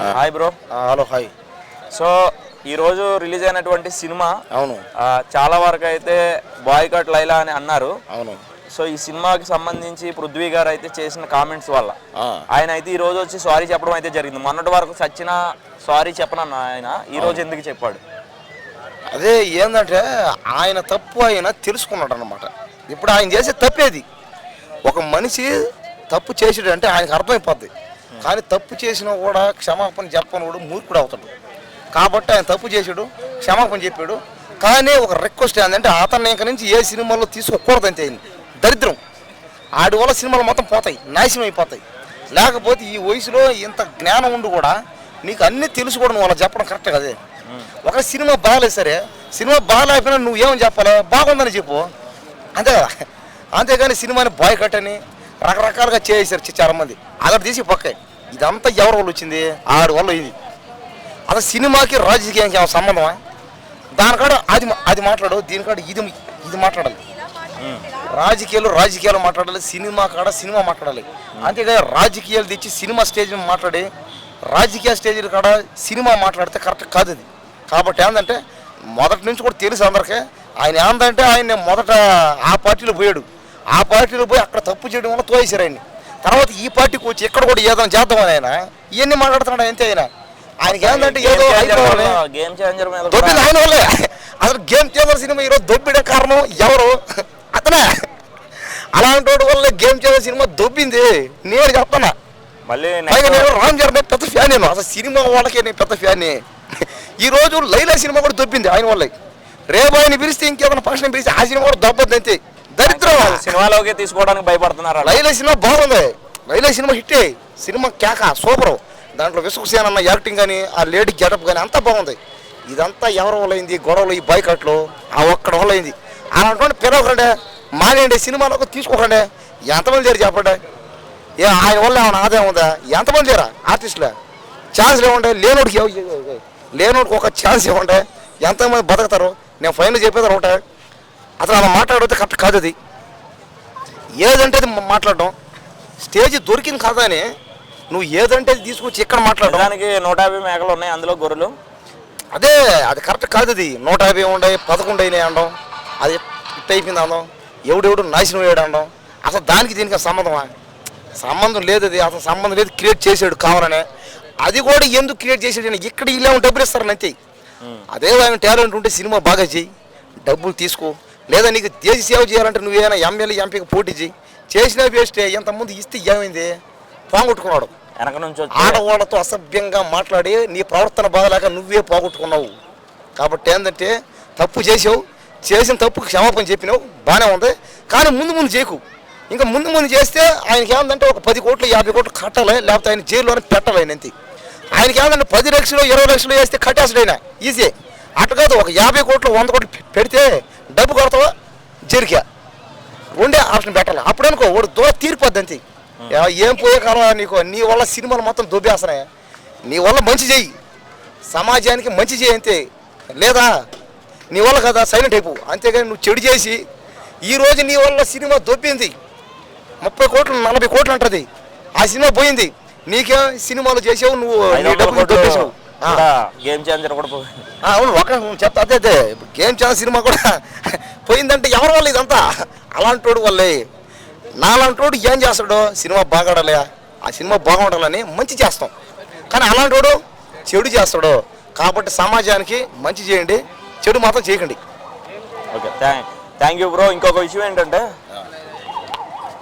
Hi bro hello hi so ఈరోజు release అయినటువంటి సినిమా అవును. చాలా వరకు అయితే బాయ్కట్ లైలా అని అన్నారు. అవును. సో ఈ సినిమాకి సంబంధించి పృథ్వీ గారు అయితే చేసిన కామెంట్స్ వల్ల ఆయన అయితే ఈ రోజు వచ్చి సారీ చెప్పడం అయితే జరిగింది. మొన్నటి వరకు సచిన సారీ చెప్పనన్న ఆయన ఈ రోజు ఎందుకు చెప్పాడు? అదే ఏంటంటే ఆయన తప్పు ఆయన తెలుసుకున్నాడు అనమాట ఇప్పుడు ఆయన చేసే తప్పేది. ఒక మనిషి తప్పు చేసాడు అంటే ఆయనకు అర్థమైపోద్ది. కానీ తప్పు చేసినా కూడా క్షమాపణ చెప్పని మూర్ఖుడు అవుతాడు. కాబట్టి ఆయన తప్పు చేసాడు క్షమాపణ చెప్పాడు. కానీ ఒక రిక్వెస్ట్ ఏంటంటే అతన్ని ఇంక నుంచి ఏ సినిమాలో తీసుకోకూడదు అంతే ఆయన దరిద్రం. ఆడి వల్ల సినిమాలు మొత్తం పోతాయి నాశనం అయిపోతాయి. లేకపోతే ఈ వయసులో ఇంత జ్ఞానం ఉండి కూడా నీకు అన్నీ తెలుసుకోవడం కూడా నువ్వు చెప్పడం కరెక్ట్ కదే. ఒక సినిమా బాగాలేదు సరే సినిమా బాగాలేకపోయినా నువ్వు ఏమని చెప్పాలి? బాగుందని చెప్పు. అంతే కదా? అంతేగాని సినిమాని బాయ్ కట్టని రకరకాలుగా చేసేసారు చాలామంది. చాలా మంది అక్కడ తీసి పక్కే. ఇదంతా ఎవరి వల్ల వచ్చింది? ఆడి వల్ల ఇది. అసలు సినిమాకి రాజకీయానికి ఏమైనా సంబంధమా? దానికాడ అది అది మాట్లాడు దీనికాడ ఇది ఇది మాట్లాడాలి. రాజకీయాలు రాజకీయాలు మాట్లాడాలి సినిమా కాడ సినిమా మాట్లాడాలి. అంతేకాదు రాజకీయాలు తెచ్చి సినిమా స్టేజ్ మీద మాట్లాడి రాజకీయ స్టేజ్ కాడ సినిమా మాట్లాడితే కరెక్ట్ కాదు అది కాబట్టి ఏంటంటే మొదటి నుంచి కూడా తెలుసు అందరికీ ఆయన ఏంటంటే ఆయన మొదట ఆ పార్టీలో పోయాడు. ఆ పార్టీలో పోయి అక్కడ తప్పు చేయడం వల్ల తోయేశారు ఆయన్ని. తర్వాత ఈ పార్టీకి వచ్చి ఇక్కడ కూడా ఏదైనా చేద్దామని ఆయన. ఇవన్నీ మాట్లాడుతున్నాడు అంతే ఆయన? ఆయనకి ఏంటంటే ఏదో గేమ్ చేంజర్ దొబ్బింది ఆయన వల్లే. అసలు గేమ్ చేంజర్ సినిమా ఈరోజు దొబ్బిడే కారణం ఎవరు? అతనే. అలాంటి వాడి వల్ల గేమ్ చేంజర్ సినిమా దొబ్బింది. నేను చెప్తానా మళ్ళీ నేను రామ్ చరణ్ పెద్ద ఫ్యాన్ నేను. అసలు సినిమా వాళ్ళకే నేను పెద్ద ఫ్యాన్ ఈ రోజు లైలా సినిమా కూడా దొబ్బింది ఆయన వల్ల. రేబాయిని పిలిస్తే ఇంకేదైనా ఫంక్షన్ పిలిస్తే ఆ సినిమా కూడా దొబ్బద్ది అంతే దరిద్రం. సినిమాలోకి తీసుకోవడానికి భయపడుతున్నారు. లైలా సినిమా బాగుంది. లైలా సినిమా హిట్టే సినిమా కేక సూపర్. దాంట్లో విసుగుసేన అన్న యాక్టింగ్ కానీ ఆ లేడీ గెటప్ కానీ అంతా బాగుంది. ఇదంతా ఎవరి వల్ల అయింది గొడవలు ఈ బైకట్లు ఆ ఒక్కడ వల్ల అయింది అలాంటి పిలవకండి. మానేయండి. సినిమాలోకి తీసుకోకండి. ఎంతమంది లేరు చెప్పండి. ఏ ఆయన వల్ల ఏమైనా ఆదాయం ఉందా? ఎంతమంది లేరా ఆర్టిస్టులే? ఛాన్స్ లేవండి లేనోడికి లేనోడికి ఒక ఛాన్స్ ఇవ్వండి. ఎంతమంది బతుకుతారు? నేను ఫైనల్ చెప్పేది ఒకటే. అసలు అలా మాట్లాడితే కరెక్ట్ కాదు అది. ఏదంటే మాట్లాడడం. స్టేజ్ దొరికింది కదా అని నువ్వు ఏదంటే తీసుకొచ్చి ఇక్కడ మాట్లాడడం? నిజానికి నూట యాభై మేకలు ఉన్నాయి అందులో గొర్రెలు. అదే అది కరెక్ట్ కాదు అది. నూట యాభై ఉండే పదకొండు అయినాయి అనడం అది ఇట్ అయిపోయింది అనడం ఎవడెవడు నాశనం వేయడం అనడం అసలు దానికి దీనికి సంబంధమా? సంబంధం లేదు అది. అసలు సంబంధం లేదు. క్రియేట్ చేసాడు కావాలనే. అది కూడా ఎందుకు క్రియేట్ చేసాడు ఇక్కడ ఇలా డబ్బులు ఇస్తారు అంతే. అదే ఆయన టాలెంట్ ఉంటే సినిమా బాగా చేయి. డబ్బులు తీసుకో. లేదా నీకు దేశ సేవ చేయాలంటే నువ్వేమైనా ఎమ్మెల్యే ఎంపీకి పోటీ చేయి. చేసినా వేస్టే ఎంతమంది ఇస్తే ఏమైంది? పోగొట్టుకున్నాడు. వెనక నుంచి వచ్చి ఆడవాళ్ళతో అసభ్యంగా మాట్లాడి నీ ప్రవర్తన బాగలేక నువ్వే పోగొట్టుకున్నావు. కాబట్టి ఏంటంటే తప్పు చేసావు చేసిన తప్పుకు క్షమాపణ చెప్పినావు బాగానే ఉంది. కానీ ముందు ముందు చేయకు. ఇంకా ముందు ముందు చేస్తే ఆయనకి ఏంటంటే ఒక పది కోట్లు యాభై కోట్లు కట్టాలి లేకపోతే ఆయన జైల్లోనే పెట్టాలి ఆయన అంతే. ఆయనకి ఏంటంటే పది లక్షలు ఇరవై లక్షలు వేస్తే కట్టేస్తాడు ఆయన. ఈజీ అట్లా కాదు ఒక యాభై కోట్లు వంద కోట్లు పెడితే డబ్బు కొడతావా? జరిగా ఉండే ఆప్షన్ పెట్టాలి అప్పుడు అనుకో వాడు దూర తీరిపోద్ది అంతే. ఏ- పోయే కాలం నీకు? నీ వల్ల సినిమాలు మొత్తం దొబ్బేస్తున్నాయి. నీ వల్ల మంచి చెయ్యి. సమాజానికి మంచి చేయి అంతే. లేదా? నీ వల్ల కదా సైలెంట్ అయిపో. అంతేగాని నువ్వు చెడు చేసి ఈ రోజు నీ వల్ల సినిమా దొబ్బింది. ముప్పై కోట్లు నలభై కోట్లు అంటది. ఆ సినిమా పోయింది. నీకేం సినిమాలు చేసావు? నువ్వు డబ్బులు దొబ్బేసావు గేమ్ చేంజర్ కూడా పోయింది. అవును ఒక చెప్తా అదే అదే. ఇప్పుడు గేమ్ ఛానల్ సినిమా కూడా పోయిందంటే ఎవరి వల్ల ఇదంతా? అలాంటోడు వల్లే. నాలాంటోడు ఏం చేస్తాడు సినిమా బాగాడాలి ఆ సినిమా బాగుండాలని మంచి చేస్తాం. కానీ అలాంటోడు చెడు చేస్తాడు? కాబట్టి సమాజానికి మంచి చేయండి చెడు మాత్రం చేయకండి. Okay thank thank you bro. ఇంకొక విషయం ఏంటంటే